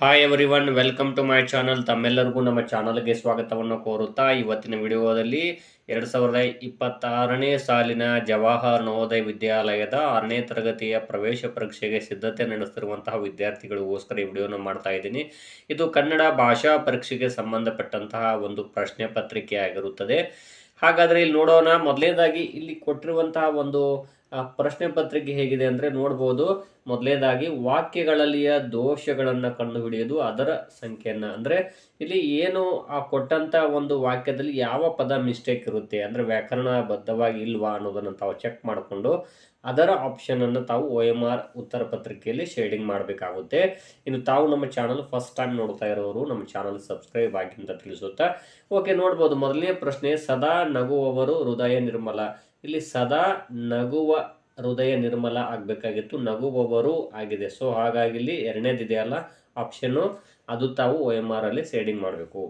Hi everyone welcome to my channel ತಮ್ಮೆಲ್ಲರಿಗೂ ನಮ್ಮ ಚಾನಲ್ಗೆ ಸ್ವಾಗತವನ್ನು ಕೋರುತ್ತಾ ಇವತ್ತಿನ ವಿಡಿಯೋದಲ್ಲಿ ಎರಡು ಸಾವಿರದ ಇಪ್ಪತ್ತಾರನೇ ಸಾಲಿನ ಜವಾಹರ್ ನವೋದಯ ವಿದ್ಯಾಲಯದ ಆರನೇ ತರಗತಿಯ ಪ್ರವೇಶ ಪರೀಕ್ಷೆಗೆ ಸಿದ್ಧತೆ ನಡೆಸ್ತಿರುವಂತಹ ವಿದ್ಯಾರ್ಥಿಗಳಿಗೋಸ್ಕರ ಈ ವಿಡಿಯೋನ ಮಾಡ್ತಾ ಇದ್ದೀನಿ. ಇದು ಕನ್ನಡ ಭಾಷಾ ಪರೀಕ್ಷೆಗೆ ಸಂಬಂಧಪಟ್ಟಂತಹ ಒಂದು ಪ್ರಶ್ನೆ ಪತ್ರಿಕೆ ಆಗಿರುತ್ತದೆ ಹಾಗಾದರೆ ಇಲ್ಲಿ ನೋಡೋಣ. ಮೊದಲನೇದಾಗಿ ಇಲ್ಲಿ ಕೊಟ್ಟಿರುವಂತಹ ಒಂದು ಪ್ರಶ್ನೆ ಪತ್ರಿಕೆ ಹೇಗಿದೆ ಅಂದರೆ ನೋಡ್ಬೋದು. ಮೊದಲೇದಾಗಿ ವಾಕ್ಯಗಳಲ್ಲಿಯ ದೋಷಗಳನ್ನು ಕಂಡುಹಿಡಿಯೋದು ಅದರ ಸಂಖ್ಯೆಯನ್ನು. ಅಂದರೆ ಇಲ್ಲಿ ಏನು ಆ ಕೊಟ್ಟಂಥ ಒಂದು ವಾಕ್ಯದಲ್ಲಿ ಯಾವ ಪದ ಮಿಸ್ಟೇಕ್ ಇರುತ್ತೆ? ಅಂದರೆ ವ್ಯಾಕರಣಬದ್ಧವಾಗಿ ಇಲ್ವಾ ಅನ್ನೋದನ್ನು ತಾವು ಚೆಕ್ ಮಾಡಿಕೊಂಡು ಅದರ ಆಪ್ಷನನ್ನು ತಾವು ಒ ಎಂ ಆರ್ ಉತ್ತರ ಪತ್ರಿಕೆಯಲ್ಲಿ ಶೇಡಿಂಗ್ ಮಾಡಬೇಕಾಗುತ್ತೆ. ಇನ್ನು ತಾವು ನಮ್ಮ ಚಾನಲ್ ಫಸ್ಟ್ ಟೈಮ್ ನೋಡ್ತಾ ಇರೋರು ನಮ್ಮ ಚಾನಲ್ ಸಬ್ಸ್ಕ್ರೈಬ್ ಆಗಿ ಅಂತ ತಿಳಿಸುತ್ತಾ. ಓಕೆ ನೋಡ್ಬೋದು. ಮೊದಲನೇ ಪ್ರಶ್ನೆ, ಸದಾ ನಗುವವರು ಹೃದಯ ನಿರ್ಮಲ. ಇಲ್ಲಿ ಸದಾ ನಗುವ ಹೃದಯ ನಿರ್ಮಲ ಆಗಬೇಕಾಗಿತ್ತು. ನಗುವವರು ಆಗಿದೆ. ಸೊ ಹಾಗಾಗಿ ಇಲ್ಲಿ ಎರಡನೇದಿದೆಯಲ್ಲ ಆಪ್ಷನ್ನು ಅದು ತಾವು ಒ ಎಂ ಆರ್ ಅಲ್ಲಿ ಸೇಡಿಂಗ್ ಮಾಡಬೇಕು.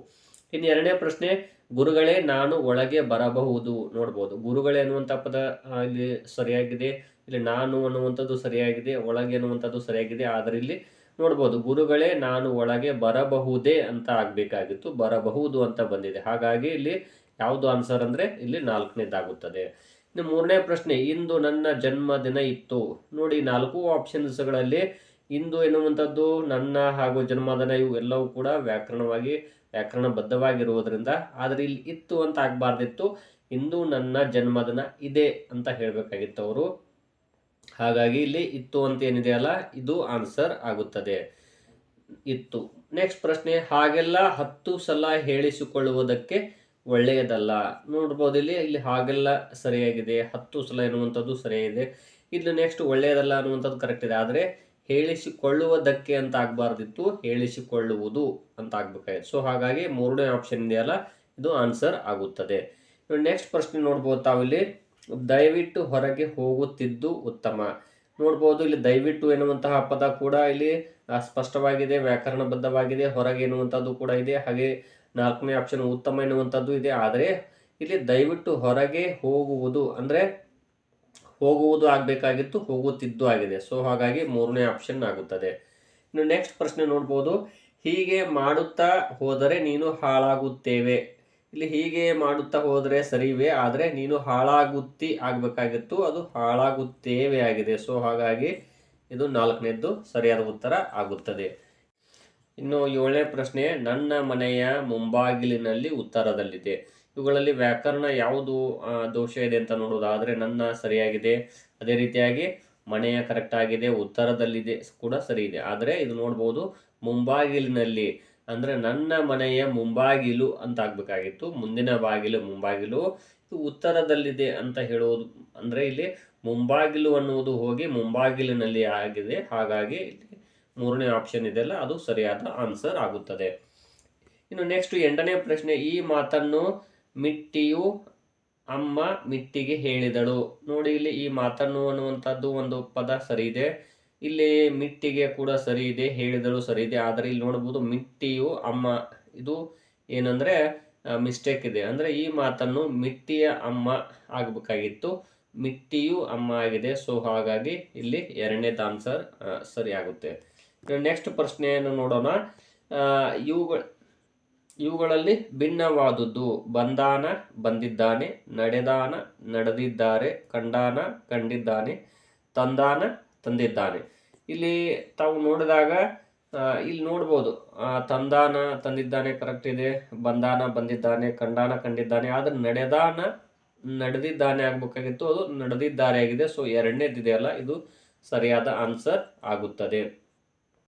ಇನ್ನು ಎರಡನೇ ಪ್ರಶ್ನೆ, ಗುರುಗಳೇ, ನಾನು ಒಳಗೆ ಬರಬಹುದು. ನೋಡ್ಬೋದು. ಗುರುಗಳೇ ಅನ್ನುವಂಥ ಪದ ಇಲ್ಲಿ ಸರಿಯಾಗಿದೆ. ಇಲ್ಲಿ ನಾನು ಅನ್ನುವಂಥದ್ದು ಸರಿಯಾಗಿದೆ. ಒಳಗೆ ಅನ್ನುವಂಥದ್ದು ಸರಿಯಾಗಿದೆ. ಆದರೆ ಇಲ್ಲಿ ನೋಡ್ಬೋದು. ಗುರುಗಳೇ, ನಾನು ಒಳಗೆ ಬರಬಹುದೇ ಅಂತ ಆಗಬೇಕಾಗಿತ್ತು. ಬರಬಹುದು ಅಂತ ಬಂದಿದೆ. ಹಾಗಾಗಿ ಇಲ್ಲಿ ಯಾವುದು ಆನ್ಸರ್ ಅಂದರೆ ಇಲ್ಲಿ ನಾಲ್ಕನೇದಾಗುತ್ತದೆ. ಇನ್ನು ಮೂರನೇ ಪ್ರಶ್ನೆ, ಇಂದು ನನ್ನ ಜನ್ಮದಿನ ಇತ್ತು. ನೋಡಿ, ನಾಲ್ಕು ಆಪ್ಷನ್ಸ್ಗಳಲ್ಲಿ ಇಂದು ಎನ್ನುವಂಥದ್ದು, ನನ್ನ ಹಾಗೂ ಜನ್ಮದಿನ ಇವೆಲ್ಲವೂ ಕೂಡ ವ್ಯಾಕರಣವಾಗಿ, ವ್ಯಾಕರಣಬದ್ಧವಾಗಿರುವುದರಿಂದ ಆದರೆ ಇಲ್ಲಿ ಇತ್ತು ಅಂತ ಆಗಬಾರ್ದಿತ್ತು. ಇಂದು ನನ್ನ ಜನ್ಮದಿನ ಇದೆ ಅಂತ ಹೇಳಬೇಕಾಗಿತ್ತು ಅವರು ಹಾಗಾಗಿ ಇಲ್ಲಿ ಇತ್ತು ಅಂತ ಏನಿದೆಯಲ್ಲ ಇದು ಆನ್ಸರ್ ಆಗುತ್ತದೆ. ಇತ್ತು. ನೆಕ್ಸ್ಟ್ ಪ್ರಶ್ನೆ, ಹಾಗೆಲ್ಲ ಹತ್ತು ಸಲ ಹೇಳಿಸಿಕೊಳ್ಳುವುದಕ್ಕೆ ಒಳ್ಳೆಯದಲ್ಲ. ನೋಡ್ಬೋದು, ಇಲ್ಲಿ ಇಲ್ಲಿ ಹಾಗೆಲ್ಲ ಸರಿಯಾಗಿದೆ. ಹತ್ತು ಸಲ ಎನ್ನುವಂಥದ್ದು ಸರಿಯಾಗಿದೆ. ಇಲ್ಲಿ ನೆಕ್ಸ್ಟ್ ಒಳ್ಳೆಯದಲ್ಲ ಅನ್ನುವಂಥದ್ದು ಕರೆಕ್ಟ್ ಇದೆ. ಆದರೆ ಹೇಳಿಸಿಕೊಳ್ಳುವುದಕ್ಕೆ ಅಂತ ಆಗಬಾರ್ದಿತ್ತು. ಹೇಳಿಸಿಕೊಳ್ಳುವುದು ಅಂತ ಆಗ್ಬೇಕಾಗಿತ್ತು ಸೊ ಹಾಗಾಗಿ ಮೂರನೇ ಆಪ್ಷನ್ ಇದೆಯಲ್ಲ? ಇದು ಆನ್ಸರ್ ಆಗುತ್ತದೆ. ನೆಕ್ಸ್ಟ್ ಪ್ರಶ್ನೆ ನೋಡ್ಬೋದು ತಾವಿಲ್ಲಿ ದಯವಿಟ್ಟು ಹೊರಗೆ ಹೋಗುತ್ತಿದ್ದು ಉತ್ತಮ. ನೋಡ್ಬೋದು, ಇಲ್ಲಿ ದಯವಿಟ್ಟು ಎನ್ನುವಂತಹ ಪದ ಕೂಡ ಇಲ್ಲಿ ಸ್ಪಷ್ಟವಾಗಿದೆ, ವ್ಯಾಕರಣಬದ್ಧವಾಗಿದೆ, ಹೊರಗೆ ಎನ್ನುವಂಥದ್ದು ಕೂಡ ಇದೆ. ಹಾಗೆ ನಾಲ್ಕನೇ ಆಪ್ಷನ್ ಉತ್ತಮ ಎನ್ನುವಂಥದ್ದು ಇದೆ. ಆದರೆ ಇಲ್ಲಿ ದಯವಿಟ್ಟು ಹೊರಗೆ ಹೋಗುವುದು ಅಂದರೆ ಹೋಗುವುದು ಆಗಬೇಕಾಗಿತ್ತು, ಹೋಗುತ್ತಿದ್ದು ಆಗಿದೆ. ಸೊ ಹಾಗಾಗಿ ಮೂರನೇ ಆಪ್ಷನ್ ಆಗುತ್ತದೆ. ಇನ್ನು ನೆಕ್ಸ್ಟ್ ಪ್ರಶ್ನೆ ನೋಡ್ಬೋದು. ಹೀಗೆ ಮಾಡುತ್ತಾ ಹೋದರೆ ನೀನು ಹಾಳಾಗುತ್ತೇವೆ. ಇಲ್ಲಿ ಹೀಗೆ ಮಾಡುತ್ತಾ ಹೋದರೆ ಸರಿವೆ ಆದರೆ ನೀನು ಹಾಳಾಗುತ್ತಿ ಆಗಬೇಕಾಗಿತ್ತು, ಅದು ಹಾಳಾಗುತ್ತೇವೆ ಆಗಿದೆ. ಸೊ ಹಾಗಾಗಿ ಇದು ನಾಲ್ಕನೇದ್ದು ಸರಿಯಾದ ಉತ್ತರ ಆಗುತ್ತದೆ. ಇನ್ನು ಏಳನೇ ಪ್ರಶ್ನೆ, ನನ್ನ ಮನೆಯ ಮುಂಬಾಗಿಲಿನಲ್ಲಿ ಉತ್ತರದಲ್ಲಿದೆ. ಇವುಗಳಲ್ಲಿ ವ್ಯಾಕರಣ ಯಾವುದು ದೋಷ ಇದೆ ಅಂತ ನೋಡೋದಾದರೆ ನನ್ನ ಸರಿಯಾಗಿದೆ. ಅದೇ ರೀತಿಯಾಗಿ ಮನೆಯ ಕರೆಕ್ಟ್ ಆಗಿದೆ, ಉತ್ತರದಲ್ಲಿದೆ ಕೂಡ ಸರಿ ಇದೆ ಆದರೆ ಇದು ನೋಡ್ಬೋದು, ಮುಂಬಾಗಿಲಿನಲ್ಲಿ ಅಂದರೆ ನನ್ನ ಮನೆಯ ಮುಂಬಾಗಿಲು ಅಂತ ಆಗಬೇಕಾಗಿತ್ತು. ಮುಂದಿನ ಬಾಗಿಲು, ಮುಂಬಾಗಿಲು. ಉತ್ತರದಲ್ಲಿದೆ ಅಂತ ಹೇಳೋದು ಅಂದರೆ ಇಲ್ಲಿ ಮುಂಬಾಗಿಲು ಅನ್ನುವುದು ಹೋಗಿ ಮುಂಬಾಗಿಲಿನಲ್ಲಿ ಆಗಿದೆ. ಹಾಗಾಗಿ ಮೂರನೇ ಆಪ್ಷನ್ ಇದೆಯಲ್ಲ, ಅದು ಸರಿಯಾದ ಆನ್ಸರ್ ಆಗುತ್ತದೆ. ಇನ್ನು ನೆಕ್ಸ್ಟ್ ಎಂಟನೇ ಪ್ರಶ್ನೆ, ಈ ಮಾತನ್ನು ಮಿಟ್ಟಿಯು ಅಮ್ಮ ಮಿಟ್ಟಿಗೆ ಹೇಳಿದಳು. ನೋಡಿ ಇಲ್ಲಿ ಈ ಮಾತನ್ನು ಅನ್ನುವಂಥದ್ದು ಒಂದು ಪದ ಸರಿ ಇದೆ. ಇಲ್ಲಿ ಮಿಟ್ಟಿಗೆ ಕೂಡ ಸರಿ ಇದೆ, ಹೇಳಿದಳು ಸರಿ ಇದೆ. ಆದರೆ ಇಲ್ಲಿ ನೋಡ್ಬೋದು ಮಿಟ್ಟಿಯು ಅಮ್ಮ. ಇದು ಏನಂದರೆ ಮಿಸ್ಟೇಕ್ ಇದೆ. ಅಂದರೆ ಈ ಮಾತನ್ನು ಮಿಟ್ಟಿಯ ಅಮ್ಮ ಆಗಬೇಕಾಗಿತ್ತು. ಮಿಟ್ಟಿಯು ಅಮ್ಮ ಆಗಿದೆ. ಸೊ ಹಾಗಾಗಿ ಇಲ್ಲಿ ಎರಡನೇದು ಆನ್ಸರ್ ಸರಿ ಆಗುತ್ತೆ ನೆಕ್ಸ್ಟ್ ಪ್ರಶ್ನೆಯನ್ನು ನೋಡೋಣ. ಇವುಗಳ, ಇವುಗಳಲ್ಲಿ ಭಿನ್ನವಾದುದು ಬಂದಾನ, ಬಂದಿದ್ದಾನೆ, ನಡೆದಾನ, ನಡೆದಿದ್ದಾರೆ, ಕಂಡಾನ, ಕಂಡಿದ್ದಾನೆ, ತಂದಾನ, ತಂದಿದ್ದಾನೆ. ಇಲ್ಲಿ ತಾವು ನೋಡಿದಾಗ ಇಲ್ಲಿ ನೋಡ್ಬೋದು. ತಂದಾನ, ತಂದಿದ್ದಾನೆ ಕರೆಕ್ಟ್ ಇದೆ, ಬಂದಾನ, ಬಂದಿದ್ದಾನೆ, ಕಂಡಾನ, ಕಂಡಿದ್ದಾನೆ, ಆದರೆ ನಡೆದಾನ, ನಡೆದಿದ್ದಾನೆ ಆಗಬೇಕಾಗಿತ್ತು, ಅದು ನಡೆದಿದ್ದಾರೆ ಆಗಿದೆ. ಸೊ ಎರಡನೇದಿದೆಯಲ್ಲ, ಇದು ಸರಿಯಾದ ಆನ್ಸರ್ ಆಗುತ್ತದೆ.